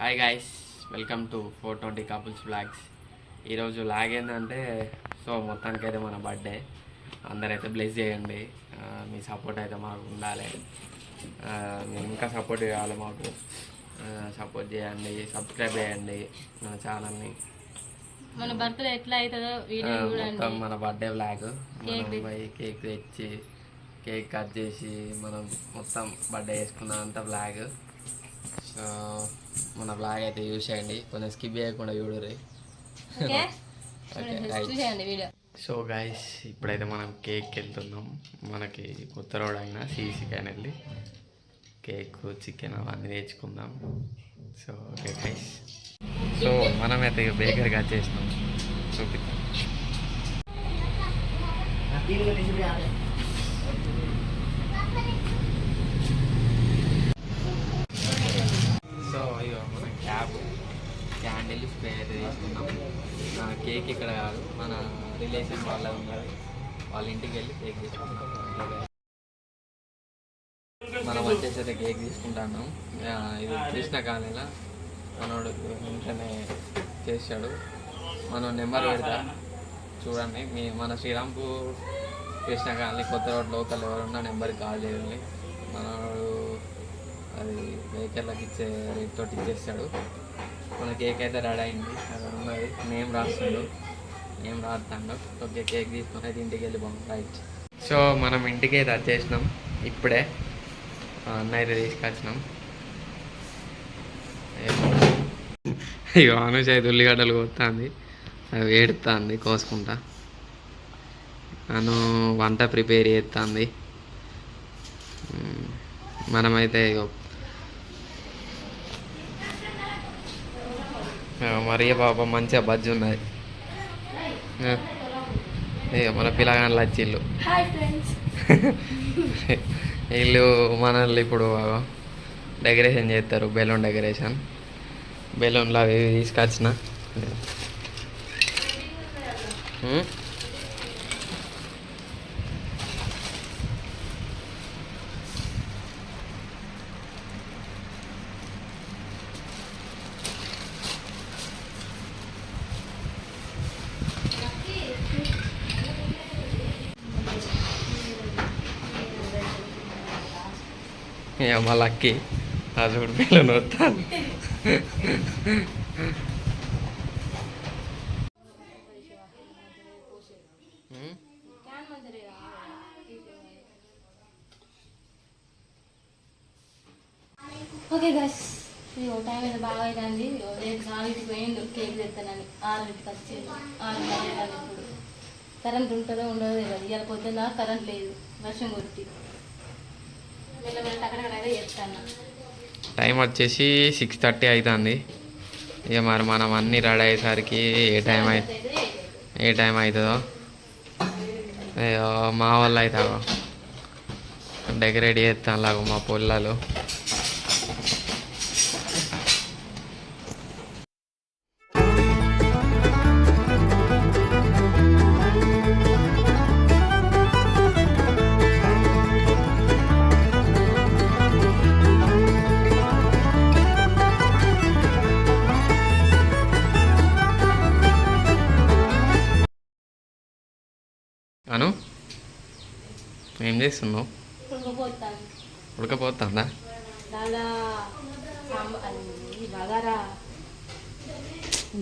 Hi guys welcome to four twenty couples vlogs ఈరోజు vlog ఏంటంటే so మొత్తానికి అయితే మన బర్త్డే అందరైతే బ్లెస్ చేయండి. మీ సపోర్ట్ అయితే మాకు ఉండాలి. మీరు ఇంకా సపోర్ట్ కావాలి మాకు. సపోర్ట్ చేయండి సబ్స్క్రైబ్ చేయండి మన ఛానల్ని మన బర్త్డే ఎట్లా అవుతుందో వీడియో మొత్తం మన బర్త్డే బ్లాగ్ మనం పోయి కేక్ తెచ్చి కేక్ కట్ చేసి మనం మొత్తం బర్త్డే చేసుకున్నాం అంతా బ్లాగ్ మన బ్లాగ్ అయితే యూస్ చేయండి. కొంచెం స్కిప్ చేయకుండా చూడరు చూసేయండి సో గైస్ ఇప్పుడైతే మనం కేక్ వెళ్తున్నాం. మనకి కొత్త రోడ్ అయినా సీసీకి వెళ్ళి కేక్ చికెన్ అవన్నీ తెచ్చుకుందాం సో ఓకే గైస్ సో మనమైతే బేకరీకి వచ్చేసినాం. చూపిద్దాం. సో క్యాండిల్ స్ప్రే తీసుకున్నాం కేక్ ఇక్కడ కాదు మన రిలేషన్ వాళ్ళ ఉన్నారు. వాళ్ళ ఇంటికి వెళ్ళి కేక్ తీసుకుంటాం మనం వచ్చేసరికి కేక్ తీసుకుంటాను ఇది కృష్ణ కాలనీలో మనోడు వెంటనే చేశాడు. మనం నెంబర్ పెడతా. చూడండి మీ మన శ్రీరాంపూర్ కృష్ణ కాలనీ కొత్త రోడ్ లోకల్ ఎవరున్నా నెంబర్కి కాల్ చేయండి. మనోడు అది వెహికల్కి ఇచ్చే రేట్ తోటి ఇచ్చేస్తాడు. మన కేక్ అయితే రెడీ అయింది అది ఉన్నది. నేమ్ రాస్తుండు నేమ్ రాస్తాడు ఓకే కేక్ తీసుకొని అయితే ఇంటికి వెళ్ళిపోం రైట్. సో మనం ఇంటికి అయితే వచ్చేసినాం. ఇప్పుడే ఆ, అన్న అయితే తీసుకొచ్చినాం ఇక అనుష అయితే ఉల్లిగడ్డలు కొత్తంది. అవి ఏడుతుంది కోసుకుంటా. అను వంట ప్రిపేర్ చేస్తుంది. మనమైతే ఇగో ఆ, మరియ పాప మంచిగా బజ్జి ఉన్నది. మన పిల్లగాళ్ళు వచ్చిళ్ళు. వీళ్ళు మనల్ని ఇప్పుడు డెకరేషన్ చేస్తారు బెలూన్ డెకరేషన్. బెలూన్లు అవి తీసుకొచ్చిన ఉం? ఇక మా లక్కీ ఆ చూడు బెలూన్ వస్తాను ఓకే గస్ ఇగో టైం అయితే బాగా అవుతుంది రేపు నాలుగు పోయిండు కేక్ తెస్తానని ఆరింటికి వచ్చేది ఆరు అవుతుంది ఇప్పుడు. కరెంట్ ఉంటుందో ఉండదో తెలియదు. ఇవాళ పొద్దున్న కరెంట్ లేదు. వర్షం కొట్టి. టైం వచ్చేసి సిక్స్ థర్టీ అవుతుంది ఇక మరి మనం అన్నీ రెడీ అయ్యేసరికి ఏ టైం అయి ఏ టైం అవుతుందో అయ్యో మా వాళ్ళు అయితే డెకరేట్ చేస్తాను లాగా మా పొల్లలు చేస్తున్నావు? ఉడకపోతుందా.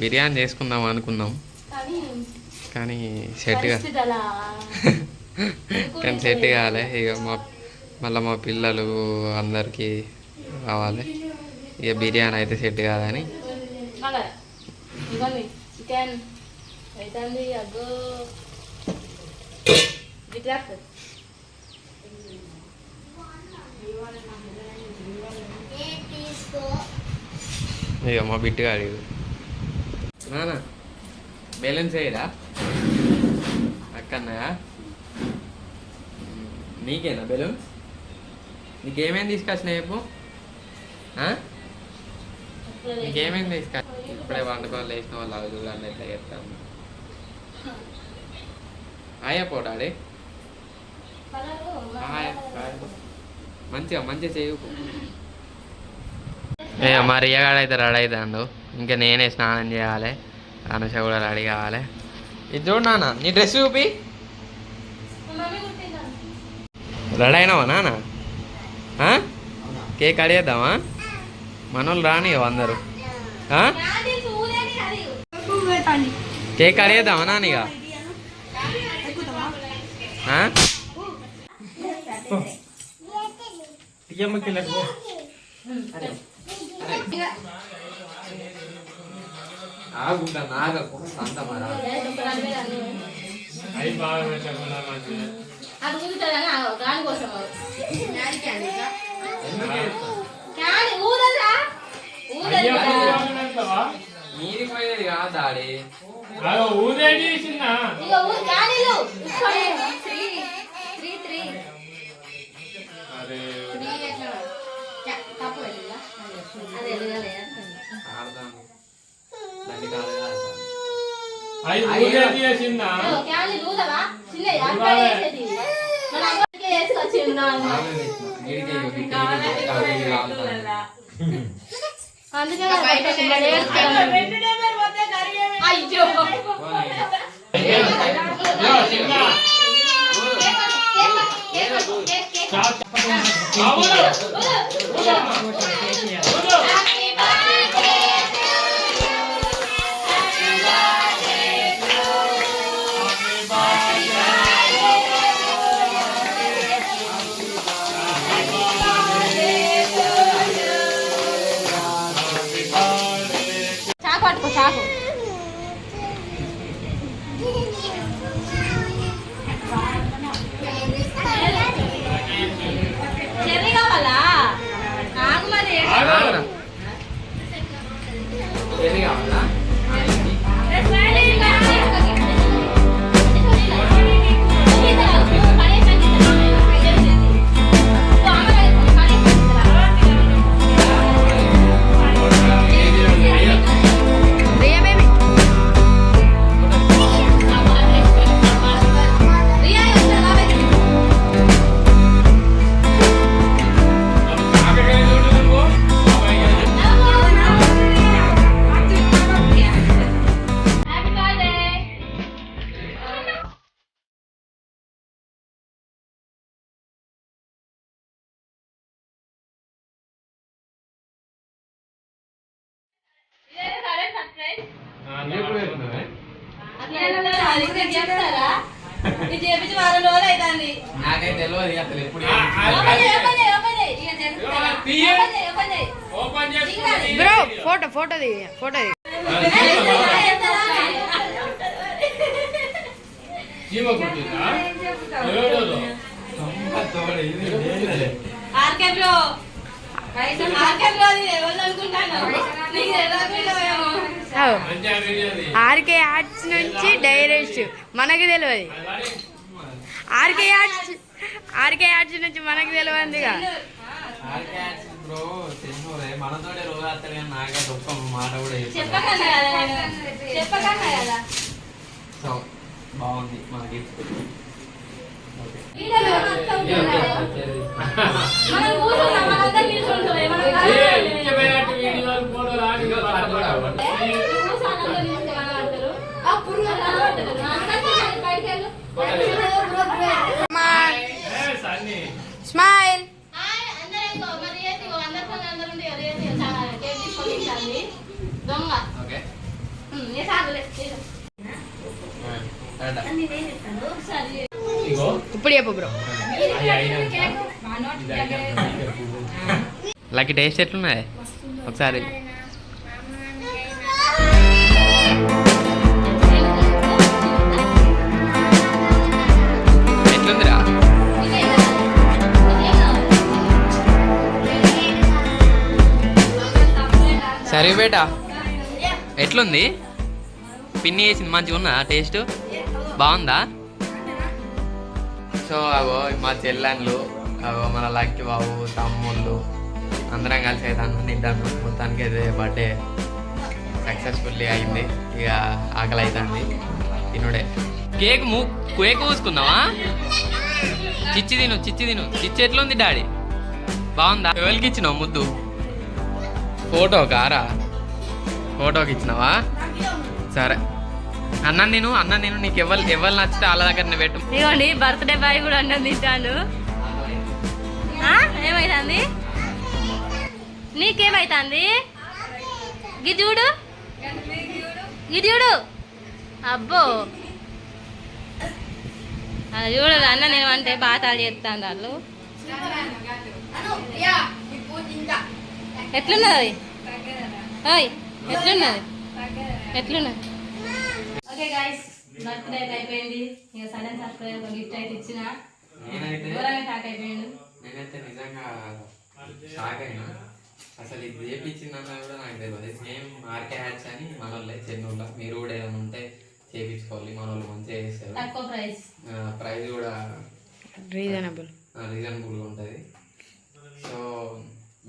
బిర్యానీ చేసుకుందాం అనుకున్నాం. కానీ అలా. కానీ సెట్ కావాలి ఇక మా మళ్ళీ మా పిల్లలు అందరికీ కావాలి ఇక బిర్యానీ అయితే సెట్ కాదని. చికెన్. అవుతుంది అగ్గో ఇక మా బిట్టుగా అడిగు నానా బ్యాలెన్స్ అయ్యరా అక్కన్నయా నీకేనా బెలూన్ నీకేమేమి తీసుకొచ్చినాయి చెప్పు. ఆ? నీకేమేమి తీసుకొ ఇప్పుడే వండుకొని లేచిన వాళ్ళు అవి చూడండి ఎట్లా చేస్తాము ఆయా పోడాడే మంచిగా మంచిగా చేయకు మా రియగాడు అయితే రెడీ అవుతాడు ఇంకా నేనే స్నానం చేయాలి. అనుష కూడా రెడీ కావాలి. ఇది చూడు నాన్న నీ డ్రెస్ చూపి. రెడీ అయినావా నాన్న? ఆ? కేక్ అడిగేద్దామా మనోళ్ళు రాని అందరూ. ఆ? కేక్ అడిగేద్దామా నాన్న ఇక ఆ? ఆగుంటా నాగకు అంత మరా. అది ఊదుతుందని దాని కోసం కానీ ఊదరా ఊదరా మీది పోయేది కాదు డాడీ. ఊదేటి చిన్న ఇక ఊ క్యానీలు త్రీ అందుకే అయ్యో పోనీ. యో, చిన్న అవును వారం రోజులు అవుతుంది. తెలియదు అసలు ఎప్పుడు bro photo photo the photo RK bro RK arts నుంచి డైరెక్ట్ మనకు తెలియదు ఆర్కే ఆర్ట్స్ ఆర్కే ఆర్ట్స్ నుంచి మనకు తెలియదుగా బ్రో తెలిసినోరే మనతోటే రోజు వస్తాడు కానీ నాకైతే ఒక్క మాట కూడా చెప్పలేదు. చెప్పకన్నా కదా నేను చెప్పకన్నా కదా సో బాగుంది మన గిఫ్ట్ వీడియోలో మొత్తం మనం కూర్చున్నాం మనందరం నిల్చుంటాం మనం కలవాలి. ఇచ్చబోయేట్టు వీడియోలు ఫోటోలు ఆడి కూర్చోనందరం నిల్చుంటే మనం అంటారు. అప్పుడు మనం అంటారు. అందుకని బయటికి వెళ్ళు. సన్నీ స్మైల్ హాయ్, అందరూ ఇదిగో, మరి ఏంటి, ఇదిగో, అందరితో అందరూ ఉండి, అది ఏంటి, చాలా కేక్ తీసుకొని ఇచ్చాంది. దొంగ ఓకే ఇప్పుడు చెప్పు బ్రో లక్కీ టేస్ట్ ఎట్లున్నాయి ఒకసారి ఎట్లుందిరా. సరే బేటా ఎట్లుంది? పిన్ని వేసింది మంచిగా ఉందా టేస్ట్? బాగుందా? సో అగో మా చెల్లెళ్ళు అగో మన లక్కి బాబు తమ్ముళ్ళు అందరం కలిసి అయితే అన్నం తింటాను మొత్తానికి అయితే బర్త్డే సక్సెస్ఫుల్లీ అయింది. ఇక ఆకలి అవుతుంది తినుడే. కేక్ ము కేక్ పూసుకుందామా? చిచ్చి తిను చిచ్చి తిను. చిచ్చి ఎట్లుంది డాడీ? బాగుందా? ఎవరికి ఇచ్చినావు ముద్దు? ఫోటో కారా? ఫోటోకి ఇచ్చినావా? సరే. అన్న నేను అన్న నేను నీకు ఎవరు ఎవరు నచ్చితే వాళ్ళ దగ్గర పెట్టు. ఇదిగోండి బర్త్డే బాయ్ కూడా అన్నం తింటాను ఆ? ఏమైతుంది? నీకేమైతుంది? గి చూడు. గి చూడు. అబ్బో. అది చూడదు అన్న నేను అంటే బాతాలు చేస్తాను వాళ్ళు ఎట్లున్నది? ఓయ్. ఎట్లున్నది? ఎట్లున్నది? ఓకే గాయస్ బర్త్డే అయితే అయిపోయింది. ఇక సడన్ సర్ప్రైజ్ ఒక గిఫ్ట్ అయితే ఇచ్చిన. నేనైతే దూరంగా షాక్ అయిపోయాడు. నేనైతే నిజంగా షాక్ అయినా. అసలు ఇది చేపించిందన్నా కూడా నాకు తెలియదు సేమ్ ఆర్కే హ్యాట్స్ అని మన వాళ్ళే చెన్నూరులో మీరు కూడా ఏమైనా ఉంటే చేపించుకోవాలి. మన వాళ్ళు మంచిగా చేస్తారు. తక్కువ ప్రైస్ ప్రైస్ కూడా రీజనబుల్ రీజనబుల్గా ఉంటుంది.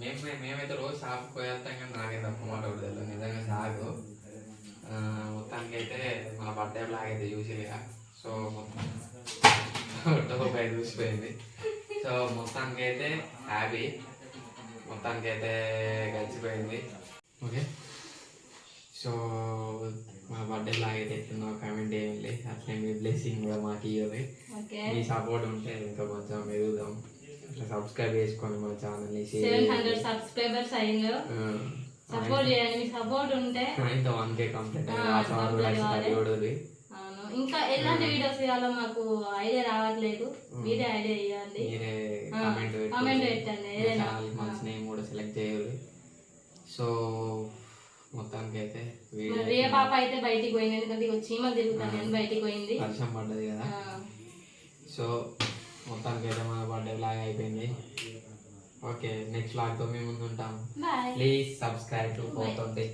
మేము మేమైతే రోజు షాప్కి పోయేస్తాం కానీ నాకే తప్ప మాట కూడా తెలియదు నిజంగా షాకు ఆ, మొత్తానికైతే మన బర్త్డే బ్లాగ్ అయితే చూసిగా సో మొత్తం టోప్ అయితే చూసిపోయింది సో మొత్తానికైతే హ్యాపీ మొత్తానికైతే గడిచిపోయింది ఓకే సో మా బర్త్డే బ్లాగ్ అయితే ఎట్లుందో కామెంట్ చేయండి అట్లే మీ బ్లెస్సింగ్ కూడా మాకు ఇవ్వాలి ఓకే మీ సపోర్ట్ ఉంటే ఇంకా కొంచెం ఎదుగుదాం ఇట్లా సబ్స్క్రైబ్ చేసుకోండి మన ఛానల్ని సెవెన్ హండ్రెడ్ సబ్స్క్రైబర్స్ అయ్యిందో సపోర్ట్ చేయండి మీ సపోర్ట్ ఉంటే. ఇంకా వన్ కే కంప్లీట్ అవును. ఇంకా ఎలాంటి వీడియోస్ చేయాలో మాకు ఐడియా రావట్లేదు. మీరే ఐడియా ఇవ్వండి కామెంట్ పెట్టండి, ఏదైనా. మంచి నేమ్ కూడా సెలెక్ట్ చేయాలి. సో మొత్తానికి అయితే రియా పాప అయితే బయటికి పోయింది. ఎందుకంటే చీమలు తిరుగుతాను నేను బయటికి పోయింది. వర్షం పడ్డది కదా. సో మొత్తానికి అయితే మన బర్త్డే లాగా అయిపోయింది. ఓకే నెక్స్ట్ లాగ్తో మేము ముందు ఉంటాం. ప్లీజ్ సబ్స్క్రైబ్ టు పోతుంది